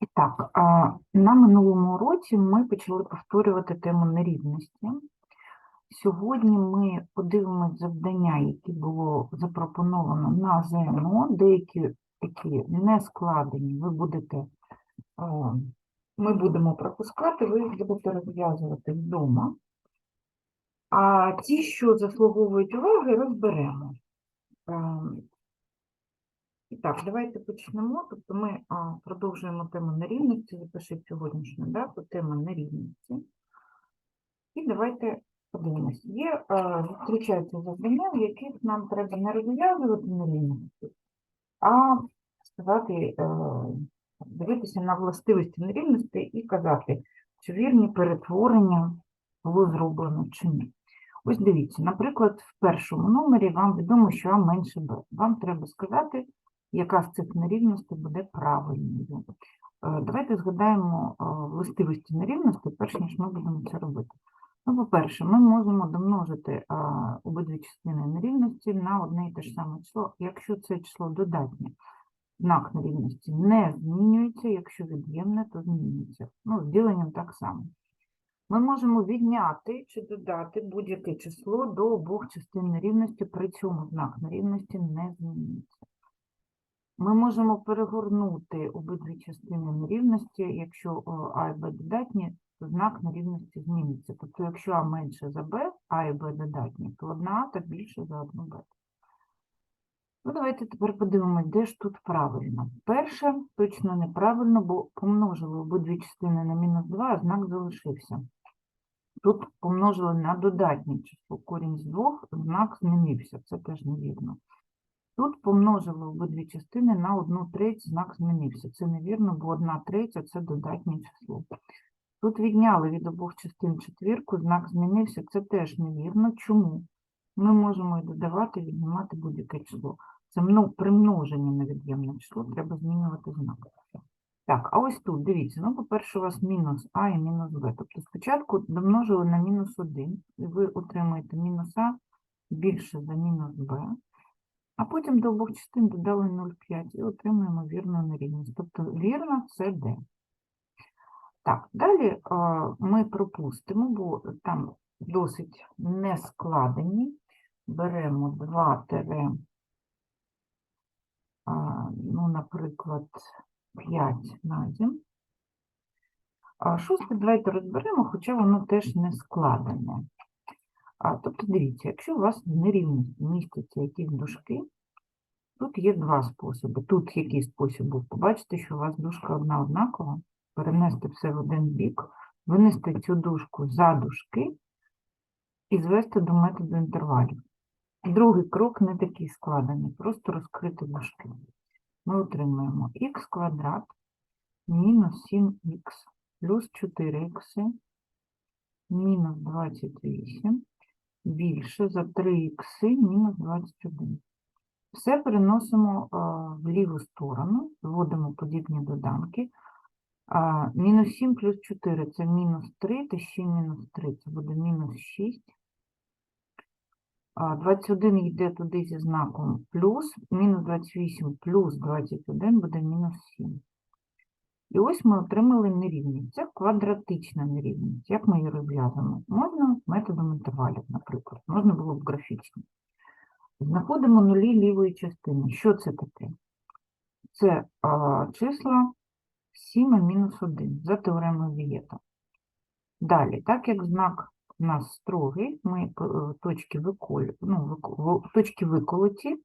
І так, на минулому уроці ми почали повторювати тему нерівності. Сьогодні ми подивимось завдання, які було запропоновано на ЗНО, деякі такі не складені. Ви будете, ми будемо пропускати, ви їх будете розв'язувати вдома. А ті, що заслуговують уваги, розберемо. І так, давайте почнемо. Тобто ми а, продовжуємо тему нерівності. Запишіть сьогоднішню дату, тема нерівності. І давайте подивимось. Є а, зустрічаються завдання, в яких нам треба не розв'язувати нерівності, а сказати, е, дивитися на властивості нерівності і казати, чи вірні перетворення було зроблено чи ні. Ось дивіться, наприклад, в першому номері вам відомо, що А менше Б. Вам треба сказати, яка з цих нерівностей буде правильною. Е, Давайте згадаємо е, властивості нерівності, перш ніж ми будемо це робити. Ну, по-перше, ми можемо домножити а, обидві частини нерівності на одне і те ж саме число, якщо це число додатнє. Знак нерівності не змінюється, якщо від'ємне, то змінюється. Ну, з діленням так само. Ми можемо відняти чи додати будь-яке число до обох частин нерівності, при цьому знак нерівності не змінюється. Ми можемо перегорнути обидві частини нерівності, якщо А і Б додатні, то знак нерівності зміниться. Тобто, якщо А менше за Б, А і Б додатні, то одна А так більше за одну Б. Ну, давайте тепер подивимось, де ж тут правильно. Перше, точно неправильно, бо помножили обидві частини на мінус 2, а знак залишився. Тут помножили на додатнє число корінь з двох, знак змінився. Це теж невірно. Тут помножили обидві частини на одну треть, знак змінився. Це невірно, бо одна третя це додатнє число. Тут відняли від обох частин четвірку, знак змінився. Це теж невірно. Чому? Ми можемо і додавати, віднімати будь-яке число. Це мно- при множенні на від'ємне число треба змінювати знак. Так, а ось тут, дивіться, ну, по-перше, у вас мінус А і мінус Б. Тобто спочатку домножили на мінус 1, і ви отримаєте мінус А більше за мінус Б. А потім до обох частин додали 0,5 і отримуємо вірну нерівність. Тобто вірно це D. Так, далі а, ми пропустимо, бо там досить нескладені. Беремо 2 тире, а, ну, наприклад, 5 на дім. А шосте давайте розберемо, хоча воно теж не складене. А, тобто, дивіться, якщо у вас в нерівності містяться якісь дужки, тут є два способи. Тут який спосіб був? Побачите, що у вас дужка одна однакова, перенести все в один бік, винести цю дужку за дужки і звести до методу інтервалів. Другий крок не такий складений, просто розкрити дужки. Ми отримуємо х квадрат мінус 7х плюс 4х мінус 28 більше за 3х мінус 21. Все переносимо в ліву сторону, вводимо подібні доданки. Мінус 7 плюс 4 це мінус 3, та ще мінус 3 це буде мінус 6. А, 21 йде туди зі знаком плюс, мінус 28 плюс 21 буде мінус 7. І ось ми отримали нерівність. Це квадратична нерівність. Як ми її розв'язуємо? Можна методом інтервалів, наприклад. Можна було б графічно. Знаходимо нулі лівої частини. Що це таке? Це а, числа 7 мінус 1 за теоремою Вієта. Далі, так як знак у нас строгий, ми е, точки, виколю, ну, точки виколоті.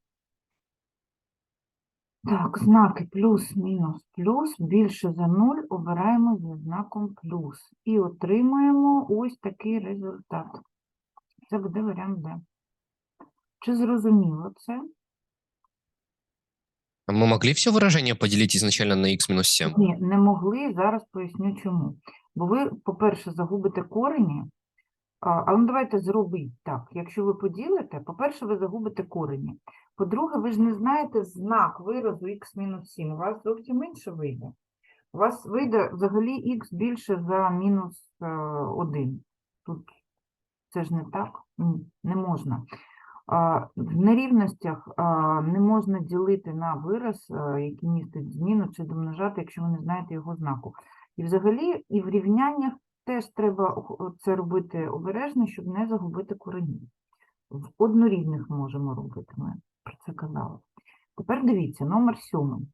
Так, знаки плюс, мінус, плюс, більше за 0 обираємо зі знаком плюс. І отримаємо ось такий результат. Це буде варіант Д. Чи зрозуміло це? А Мы могли все выражение поделить изначально на x минус 7? Ні, не могли, зараз поясню чому. Бо ви, по-перше, загубите корені, але ну, давайте зробіть так. Якщо ви поділите, по-перше, ви загубите корені. По-друге, ви ж не знаєте знак виразу х-7. У вас зовсім інше вийде. У вас вийде взагалі х більше за мінус 1. Тут це ж не так? Ні, не можна. В нерівностях не можна ділити на вираз, який містить зміну, чи домножати, якщо ви не знаєте його знаку. І взагалі, і в рівняннях теж треба це робити обережно, щоб не загубити корені. В однорідних можемо робити, ми про це казали. Тепер дивіться, номер сьомий.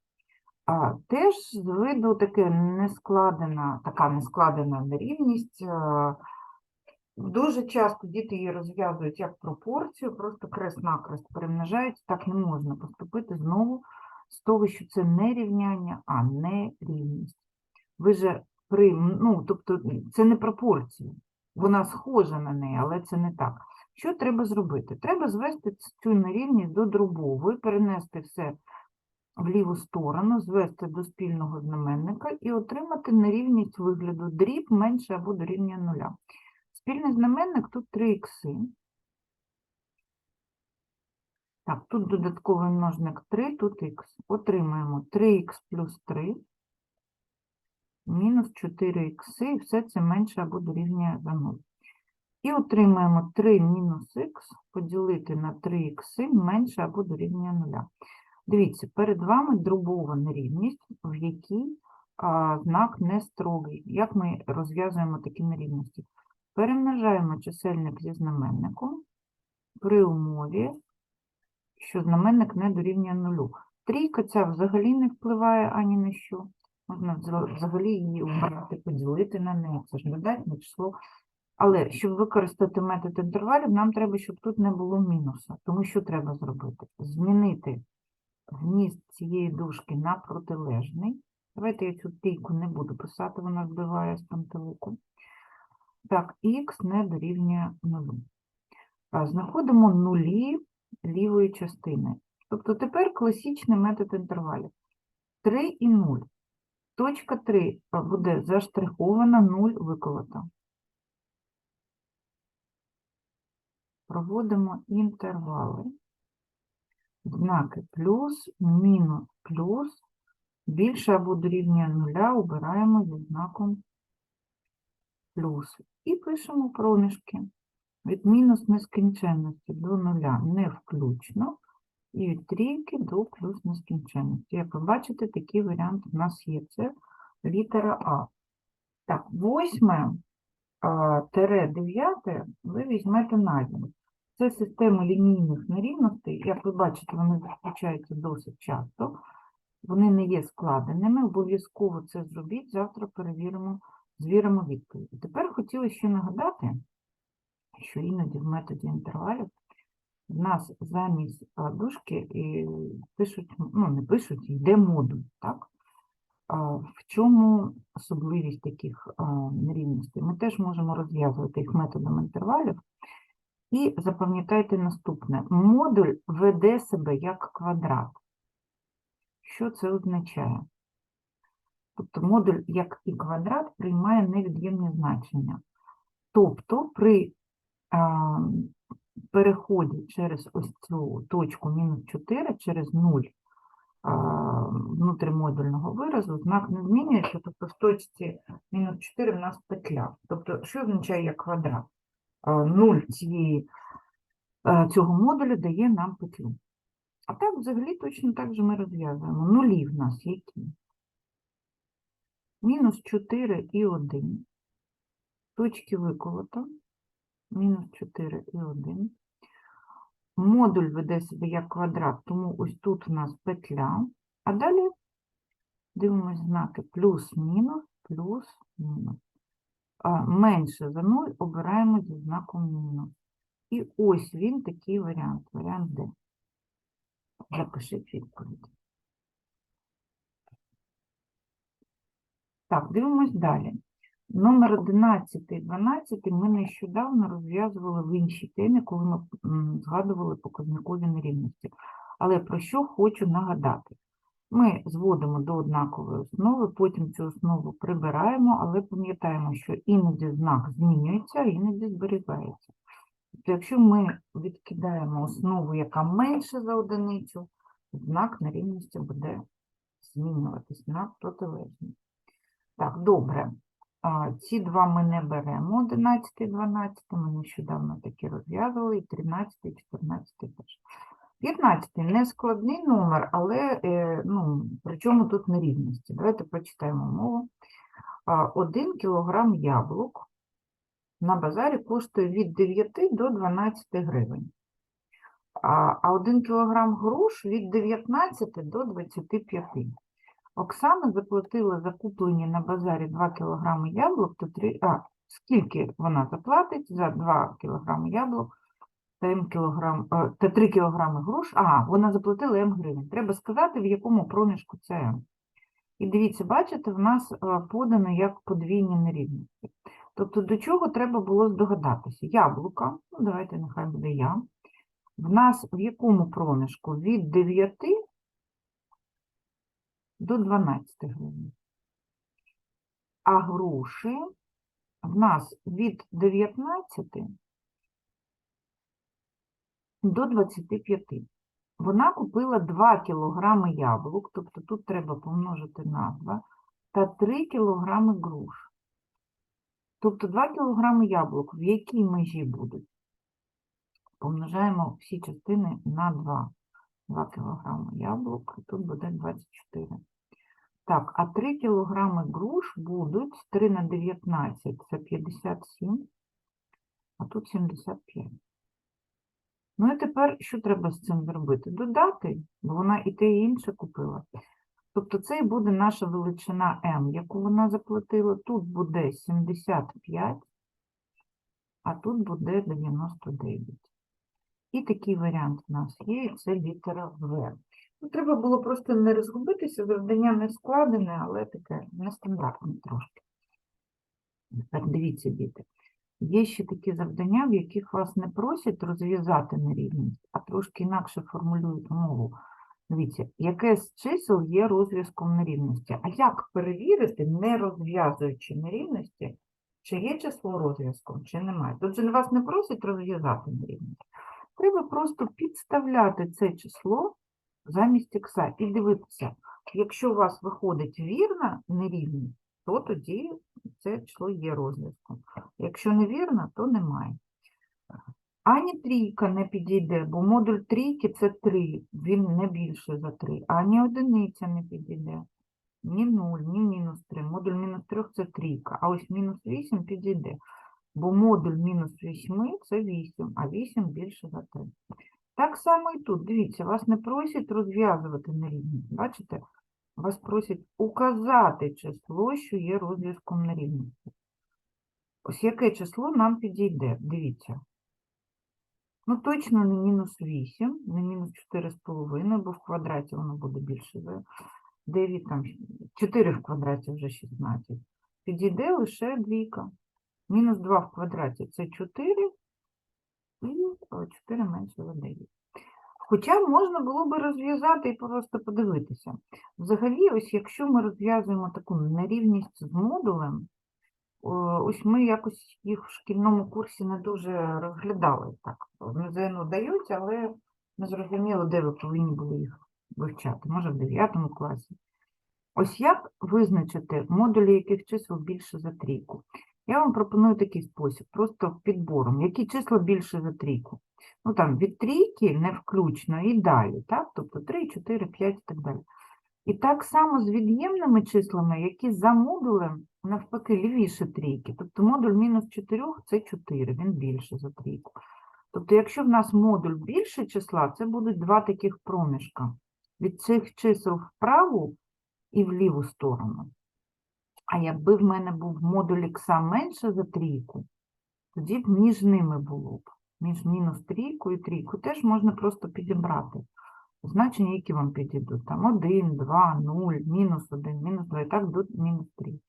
А, теж з виду таке нескладена, така нескладена нерівність. а, Дуже часто діти її розв'язують як пропорцію, просто крест-накрест перемножають. Так не можна поступити знову з того, що це не рівняння, а не рівність. Ви же при, ну, тобто це не пропорція. Вона схожа на неї, але це не так. Що треба зробити? Треба звести цю нерівність до дробової, перенести все в ліву сторону, звести до спільного знаменника і отримати нерівність вигляду дріб менше або дорівнює нуля. Спільний знаменник тут 3 ікси. Так, тут додатковий множник 3, тут х. Отримаємо 3х плюс 3 мінус 4 х, і все це менше або дорівнює за 0. І отримаємо 3 мінус х поділити на 3 х менше або дорівнює 0. Дивіться, перед вами дробова нерівність, в якій а, знак не строгий. Як ми розв'язуємо такі нерівності? Перемножаємо чисельник зі знаменником при умові, що знаменник не дорівнює нулю. Трійка ця взагалі не впливає ані на що. Можна взагалі її обрати, поділити на неї. Це ж додатнє число. Але щоб використати метод інтервалів, нам треба, щоб тут не було мінуса. Тому що треба зробити? Змінити вміст цієї дужки на протилежний. Давайте я цю трійку не буду писати, вона збиває з пантелику. Так, х не дорівнює нулю. Знаходимо нулі лівої частини. Тобто тепер класичний метод інтервалів. 3 і 0. Точка 3 буде заштрихована, 0 виколота. Проводимо інтервали. Знаки плюс, мінус, плюс. Більше або дорівнює нуля обираємо зі знаком плюс. І пишемо проміжки. Від мінус нескінченності до нуля не включно. І від трійки до плюс нескінченності. Як ви бачите, такий варіант у нас є. Це літера А. Так, восьме тире дев'яте ви візьмете надім. Це система лінійних нерівностей. Як ви бачите, вони зустрічаються досить часто. Вони не є складеними. Обов'язково це зробіть. Завтра перевіримо, звіримо відповідь. Тепер хотіла ще нагадати, що іноді в методі інтервалів в нас замість дужки пишуть, ну не пишуть, йде модуль, так? В чому особливість таких нерівностей? Ми теж можемо розв'язувати їх методом інтервалів. І запам'ятайте наступне. Модуль веде себе як квадрат. Що це означає? Тобто модуль, як і квадрат, приймає невід'ємні значення. Тобто при переході через ось цю точку мінус 4, через 0 а, внутрімодульного виразу, знак не змінюється, тобто в точці мінус 4 в нас петля. Тобто, що означає як квадрат? 0 цієї, цього модулю дає нам петлю. А так, взагалі, точно так же ми розв'язуємо. Нулі в нас які? Мінус 4 і 1. Точки виколота. Мінус 4 і 1. Модуль веде себе як квадрат, тому ось тут у нас петля. А далі дивимось знаки плюс-мінус, плюс-мінус. Менше за 0 обираємо зі знаком мінус. І ось він такий варіант, варіант D. Запишіть відповідь. Так, дивимось далі. Номер 11 і 12 ми нещодавно розв'язували в іншій темі, коли ми згадували показникові нерівності. Але про що хочу нагадати? Ми зводимо до однакової основи, потім цю основу прибираємо, але пам'ятаємо, що іноді знак змінюється, а іноді зберігається. Тобто, якщо ми відкидаємо основу, яка менше за одиницю, знак нерівності буде змінюватись на протилежний. Так, добре. Ці два ми не беремо, 11 і 12, ми нещодавно такі розв'язували, і 13, і 14 теж. 15 не складний номер, але е, ну, причому тут нерівності. Давайте прочитаємо мову. 1 кілограм яблук на базарі коштує від 9 до 12 гривень. А, 1 кілограм груш від 19 до 25. Оксана заплатила за куплені на базарі 2 кілограми яблук, то 3, а, скільки вона заплатить за 2 кілограми яблук та, М кілограм, е, та 3 кілограми груш? А, вона заплатила М гривень. Треба сказати, в якому проміжку це М. І дивіться, бачите, в нас е, подано як подвійні нерівності. Тобто до чого треба було здогадатися? Яблука, ну давайте нехай буде я. В нас в якому проміжку? Від 9 до 12 гривень. А груші в нас від 19 до 25. Вона купила 2 кілограми яблук, тобто тут треба помножити на 2, та 3 кілограми груш. Тобто 2 кілограми яблук в якій межі будуть? Помножаємо всі частини на 2. 2 кілограми яблук, тут буде 24. Так, а 3 кілограми груш будуть 3 на 19 це 57, а тут 75. Ну і тепер що треба з цим зробити? Додати, бо вона і те, і інше купила. Тобто це і буде наша величина m, яку вона заплатила. Тут буде 75, а тут буде 99. І такий варіант у нас є, і це літера В. Ну, треба було просто не розгубитися, завдання не складене, але таке нестандартне трошки. Тепер дивіться, діти. Є ще такі завдання, в яких вас не просять розв'язати нерівність, а трошки інакше формулюють мову. Дивіться, яке з чисел є розв'язком нерівності. А як перевірити, не розв'язуючи нерівності, чи є число розв'язком, чи немає? Же вас не просять розв'язати нерівність. Треба просто підставляти це число замість ікса і дивитися, якщо у вас виходить вірна нерівність, то тоді це число є розв'язком. Якщо невірно, то немає. Ані трійка не підійде, бо модуль трійки це 3, він не більше за 3. Ані одиниця не підійде. Ні 0, ні мінус 3. Модуль мінус 3 це трійка, а ось мінус 8 підійде. Бо модуль мінус 8 це 8, а 8 більше за 3. Так само і тут. Дивіться, вас не просять розв'язувати нерівність. Бачите? Вас просять указати число, що є розв'язком нерівності. Ось яке число нам підійде? Дивіться. Ну, точно не мінус 8, не мінус 4,5, бо в квадраті воно буде більше за 9, там 4 в квадраті вже 16. Підійде лише двійка. Мінус 2 в квадраті це 4, і 4 менше за 9. Хоча можна було би розв'язати і просто подивитися. Взагалі, ось якщо ми розв'язуємо таку нерівність з модулем, ось ми якось їх в шкільному курсі не дуже розглядали так. На ЗНО дають, але не зрозуміло, де ви повинні були їх вивчати, може в 9 класі. Ось як визначити модулі яких чисел більше за трійку? Я вам пропоную такий спосіб, просто підбором. Які числа більше за трійку? Ну там від трійки не включно і далі, так? Тобто 3, 4, 5 і так далі. І так само з від'ємними числами, які за модулем навпаки лівіше трійки. Тобто модуль мінус 4 це 4, він більше за трійку. Тобто, якщо в нас модуль більше числа, це будуть два таких проміжка. Від цих чисел в праву і в ліву сторону. А якби в мене був модуль ікса менше за трійку, тоді б між ними було б. Між мінус трійкою і трійкою теж можна просто підібрати. Значення, які вам підійдуть. Там 1, 2, 0, мінус 1, мінус 2, і так до мінус 3.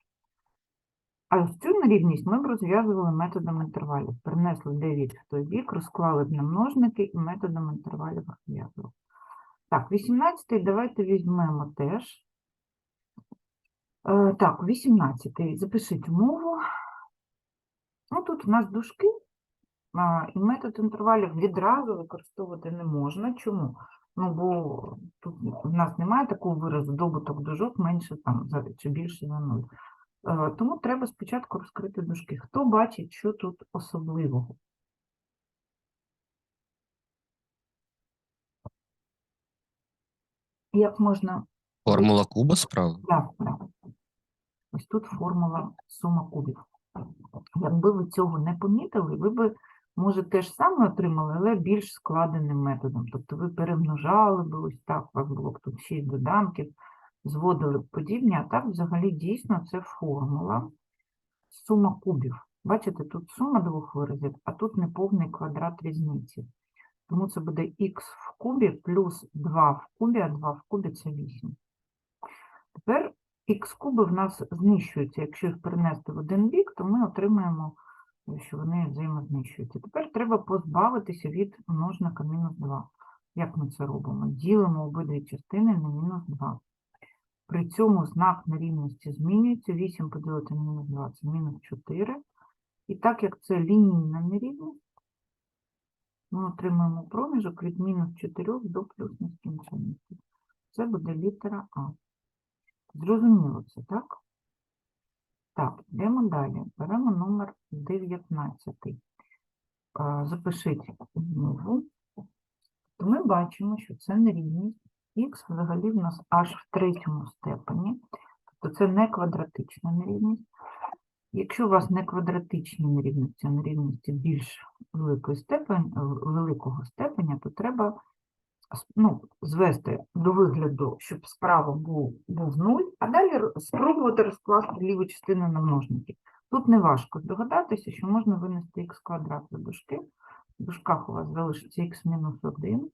А ось цю нерівність ми б розв'язували методом інтервалів. Перенесли 9 в той бік, розклали б на множники і методом інтервалів розв'язували. Так, 18 давайте візьмемо теж. Е, Так, 18 запишіть умову. Ну, тут у нас дужки, і метод інтервалів відразу використовувати не можна. Чому? Ну, бо тут в нас немає такого виразу добуток дужок менше там чи більше за 0. Е, Тому треба спочатку розкрити дужки. Хто бачить, що тут особливого? Як можна Формула куба справа. Так, так. Ось тут формула сума кубів. Якби ви цього не помітили, ви б, може, те ж саме отримали, але більш складеним методом. Тобто ви перемножали б ось так, у вас було б тут 6 доданків, зводили б подібні, а так взагалі дійсно це формула сума кубів. Бачите, тут сума двох виразів, а тут неповний квадрат різниці. Тому це буде х в кубі плюс 2 в кубі, а 2 в кубі це 8. Тепер х куби в нас знищуються. Якщо їх перенести в один бік, то ми отримаємо, що вони взаємознищуються. Тепер треба позбавитися від множника мінус 2. Як ми це робимо? Ділимо обидві частини на мінус 2. При цьому знак нерівності змінюється. 8 поділити на мінус 2 це мінус 4. І так як це лінійна нерівність, ми отримаємо проміжок від мінус 4 до плюс нескінченності. Це буде літера А. Зрозуміло це, так? Так, йдемо далі. Беремо номер 19. А, Запишіть знову. То ми бачимо, що це нерівність. Х взагалі в нас аж в третьому степені. Тобто це не квадратична нерівність. Якщо у вас не квадратичні нерівності, а нерівності більш великої степені, великого степеня, то треба ну, звести до вигляду, щоб справа був, був 0, а далі спробувати розкласти ліву частину на множники. Тут не важко здогадатися, що можна винести х квадрат за дужки. В дужках у вас залишиться х мінус 1,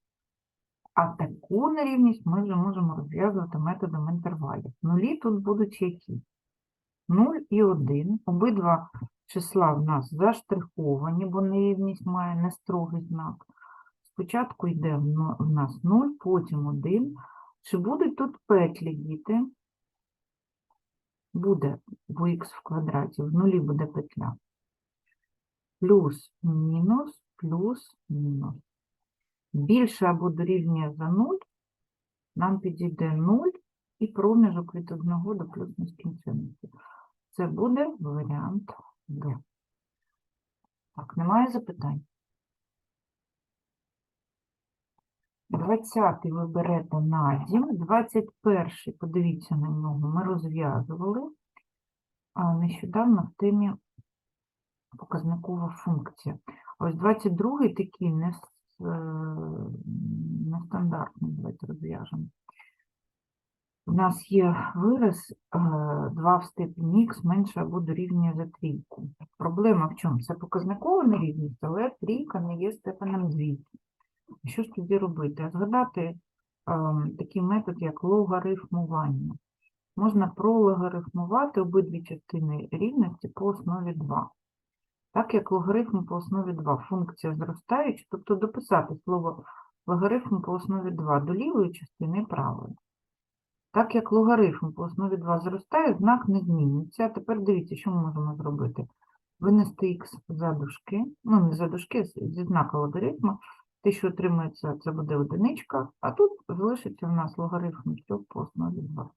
а таку нерівність ми вже можемо розв'язувати методом інтервалів. Нулі тут будуть які? 0 і 1. Обидва числа в нас заштриховані, бо нерівність має нестрогий знак. Спочатку йде в нас 0, потім 1. Чи будуть тут петлі, діти? Буде в х в квадраті, в нулі буде петля. Плюс, мінус, плюс, мінус. Більше або дорівнює за 0, нам підійде 0 і проміжок від 1 до плюс нескінченності. Це буде варіант Д. Так, немає запитань? 20 ви берете на дім, 21 подивіться на нього, ми розв'язували нещодавно в темі показникова функція. Ось 22-й такий е, нестандартний, давайте розв'яжемо. У нас є вираз е, 2 в степені х менше або дорівнює за трійку. Проблема в чому? Це показникова нерівність, але трійка не є степенем двійки. Що ж тоді робити? Згадати ем, такий метод, як логарифмування. Можна прологарифмувати обидві частини рівності по основі 2. Так як логарифм по основі 2 функція зростаюча, тобто дописати слово логарифм по основі 2 до лівої частини правої. Так як логарифм по основі 2 зростає, знак не змінюється. А тепер дивіться, що ми можемо зробити. Винести х за дужки, ну не за дужки, зі знака логарифму. Те, що отримується, це буде одиничка, а тут залишиться в нас логарифм цього по основі 2.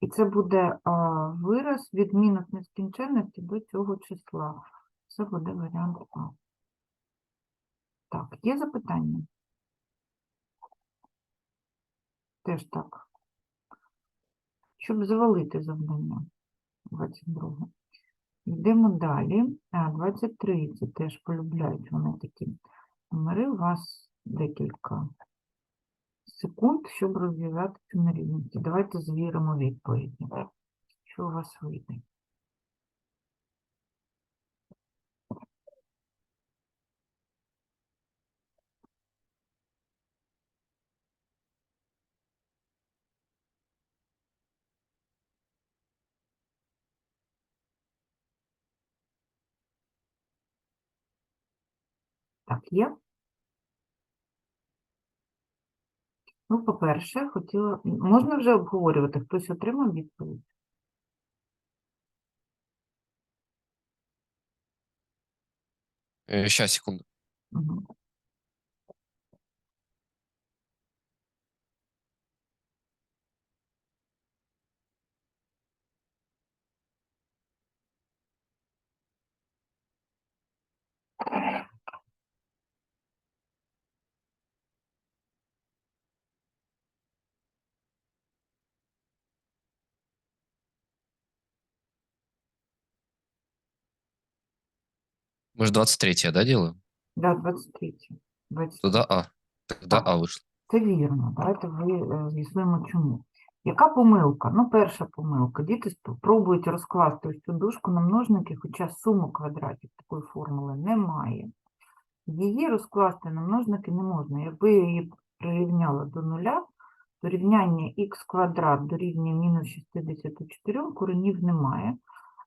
І це буде а, вираз від мінус нескінченності до цього числа. Це буде варіант А. Так, є запитання? Теж так. Щоб завалити завдання 22. Йдемо далі. А, 23 це теж полюбляють вони такі номери. У вас декілька секунд, щоб розв'язати цю нерівність. Давайте звіримо відповіді. Що у вас вийде? Так, є? Ну, по-перше, хотіла. Можна вже обговорювати, хтось отримав відповідь? Ще секунду. Мы же 23 да, делаем? Да, 23. 23. Туда А. Тогда А вышло. Це вірно. Давайте ви е, з'ясуємо чому. Яка помилка? Ну, перша помилка. Діти спро- пробують розкласти ось цю дужку на множники, хоча суму квадратів такої формули немає. Її розкласти на множники не можна. Якби я її прирівняла до нуля, то рівняння х квадрат дорівнює мінус 64 коренів немає,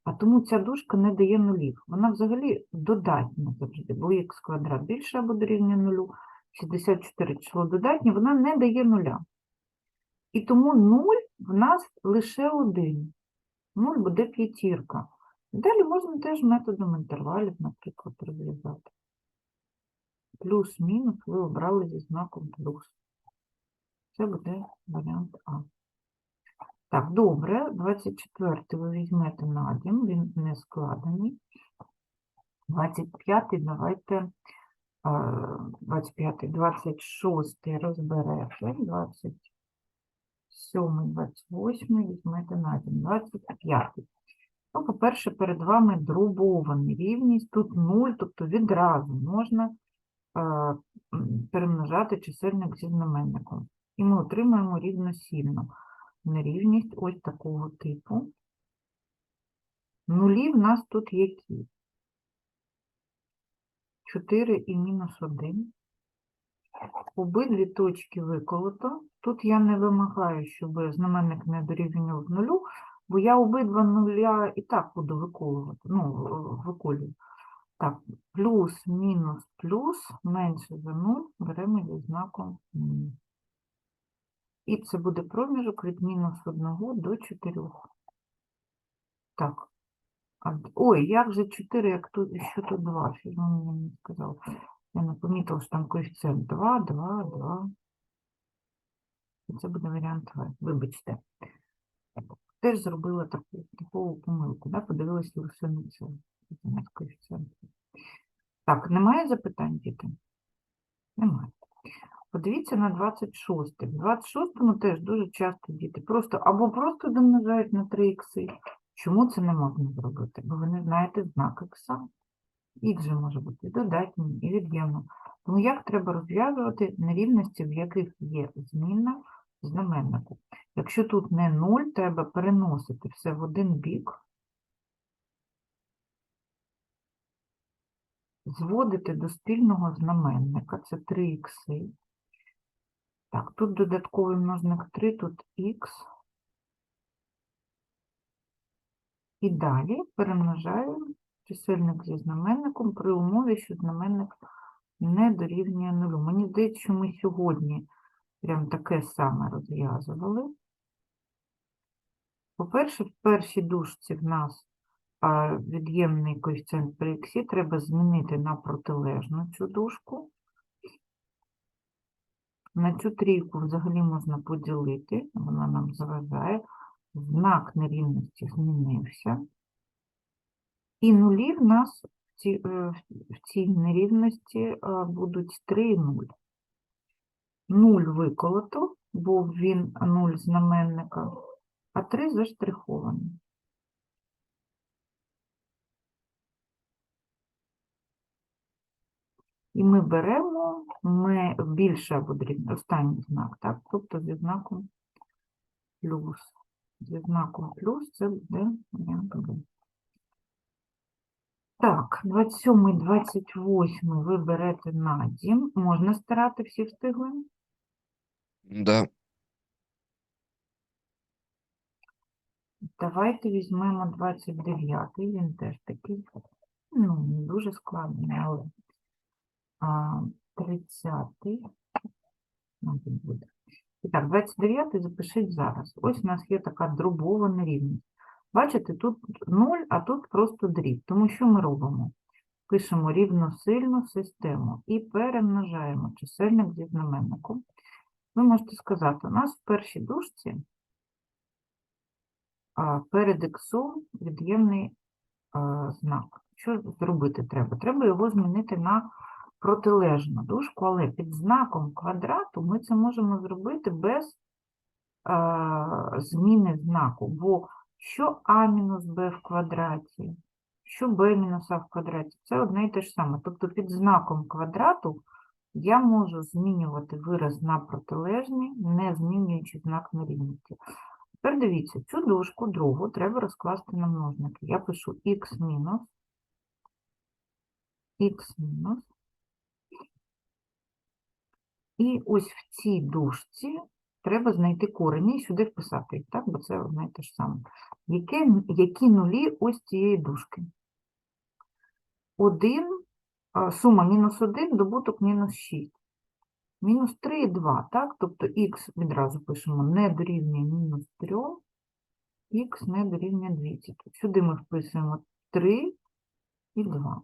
а тому ця дужка не дає нулів. Вона взагалі додатня завжди, бо х квадрат більше або дорівнює нулю, 64 число додатнє, вона не дає нуля. І тому 0 в нас лише один. 0 буде п'ятірка. Далі можна теж методом інтервалів, наприклад, розв'язати. Плюс-мінус ви обрали зі знаком плюс. Це буде варіант А. Так, добре, 24 ви візьмете на дім, він не складений. 25 давайте, а, 25, 26 розберете, 27, 28 візьмете на дім, 25. Ну, по-перше, перед вами дробована рівність, тут 0, тобто відразу можна перемножати чисельник зі знаменником. І ми отримаємо рівносильну нерівність ось такого типу. Нулі в нас тут які? 4 і мінус 1. Обидві точки виколото. Тут я не вимагаю, щоб знаменник не дорівнював нулю, бо я обидва нуля і так буду виколувати, ну, виколюю. Так, плюс, мінус, плюс, менше за 0, беремо зі знаком мінус. І це буде проміжок від мінус 1 до 4. Так. Ой, як же 4, як тут, що тут 2? Що мені не сказали? Я не помітила, що там коефіцієнт 2, 2, 2. І це буде варіант В. Вибачте. Теж зробила таку, таку помилку, да? подивилася лише на це. Так, немає запитань, діти? Немає. Подивіться на 26. В 26-му теж дуже часто діти просто або просто домножають на 3 ікси. Чому це не можна зробити? Бо ви не знаєте знак ікса. Х же може бути і додатнім, і від'ємним. Тому як треба розв'язувати нерівності, в яких є змінна знаменнику? Якщо тут не 0, треба переносити все в один бік, зводити до спільного знаменника, це 3 ікси. Так, тут додатковий множник 3, тут х. І далі перемножаю чисельник зі знаменником при умові, що знаменник не дорівнює нулю. Мені здається, що ми сьогодні прям таке саме розв'язували. По-перше, в першій дужці в нас від'ємний коефіцієнт при х треба змінити на протилежну цю дужку. На цю трійку взагалі можна поділити, вона нам заважає. Знак нерівності змінився. І нулі в нас в цій, е, в цій нерівності е, будуть 3 і 0. 0 виколото, бо він 0 знаменника, а 3 заштрихований. І ми беремо ми більше або дорівнює останній знак, так? Тобто зі знаком плюс. Зі знаком плюс це буде варіант Так, 27 28 ви берете на дім. Можна старати, всі встигли? Да. Давайте візьмемо 29, він теж такий, ну, не дуже складний, але а, 30, мабуть, буде. І так, 29-й запишіть зараз. Ось у нас є така дробова нерівність. Бачите, тут 0, а тут просто дріб. Тому що ми робимо? Пишемо рівносильну систему і перемножаємо чисельник зі знаменником. Ви можете сказати, у нас в першій дужці перед іксом від'ємний знак. Що зробити треба? Треба його змінити на протилежну дужку, але під знаком квадрату ми це можемо зробити без а, зміни знаку, бо що а мінус b в квадраті, що b мінус а в квадраті? Це одне і те ж саме. Тобто під знаком квадрату я можу змінювати вираз на протилежний, не змінюючи знак нерівності. Тепер дивіться, цю дужку другу треба розкласти на множники. Я пишу х мінус, х мінус. І ось в цій дужці треба знайти корені і сюди вписати їх, так? бо це одне і те ж саме. Яке, які нулі ось цієї дужки? 1, сума мінус 1, добуток мінус 6. Мінус 3 і 2, так? Тобто х відразу пишемо не дорівнює мінус 3, х не дорівнює 200. Сюди ми вписуємо 3 і 2.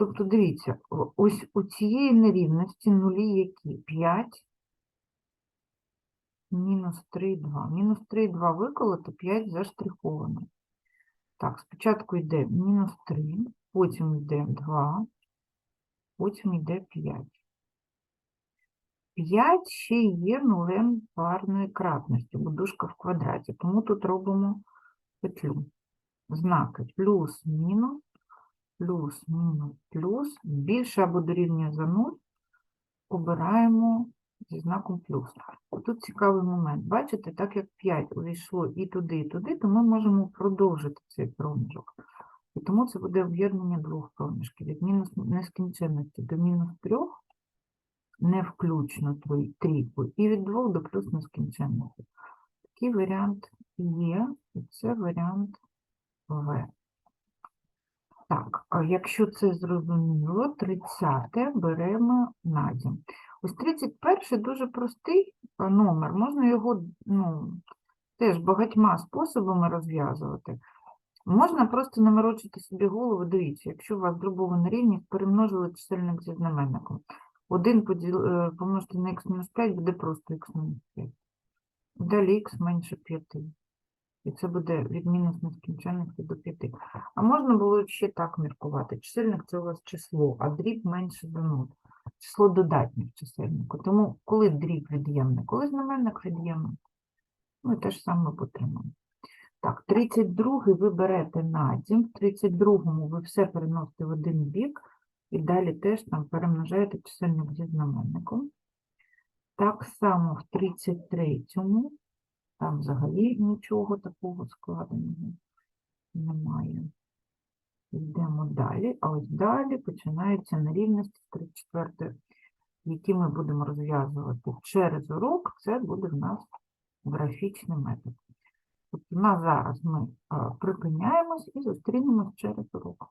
Тобто, дивіться, ось у цієї нерівності нулі які? 5, мінус 3 2. Мінус 3 і 2 виколото, 5 заштриховано. Так, спочатку йде мінус 3, потім йде 2, потім йде 5. 5 ще є нулем парної кратності, бо дужка в квадраті, тому тут робимо петлю. Знаки плюс, мінус, плюс, мінус, плюс. Більше або дорівнює за 0 обираємо зі знаком плюс. Тут цікавий момент. Бачите, так як 5 увійшло і туди, і туди, то ми можемо продовжити цей проміжок. І тому це буде об'єднання двох проміжків. Від мінус нескінченності до мінус 3, не включно трійку, і від 2 до плюс нескінченності. Такий варіант є, і це варіант В. Так, якщо це зрозуміло, 30 беремо на дім. Ось 31 дуже простий номер. Можна його ну, теж багатьма способами розв'язувати. Можна просто наморочити собі голову, дивіться, якщо у вас дробова рівність, перемножили чисельник зі знаменником. 1 поділ, е, помножити на х-5 буде просто х-5. Далі х менше 5. І це буде від мінус нескінченності до 5. А можна було ще так міркувати. Чисельник це у вас число, а дріб менше за 0. Число додатнє в чисельнику. Тому коли дріб від'ємний, коли знаменник від'ємний. Ну і те ж саме потримаємо. Так, 32 ви берете на дім, в 32-му ви все переносите в один бік, і далі теж там перемножаєте чисельник зі знаменником. Так само в 33-му, там взагалі нічого такого складеного немає. Йдемо далі, а ось далі починаються нерівності з 34, які ми будемо розв'язувати через урок. Це буде в нас графічний метод. Тобто на зараз ми припиняємось і зустрінемось через урок.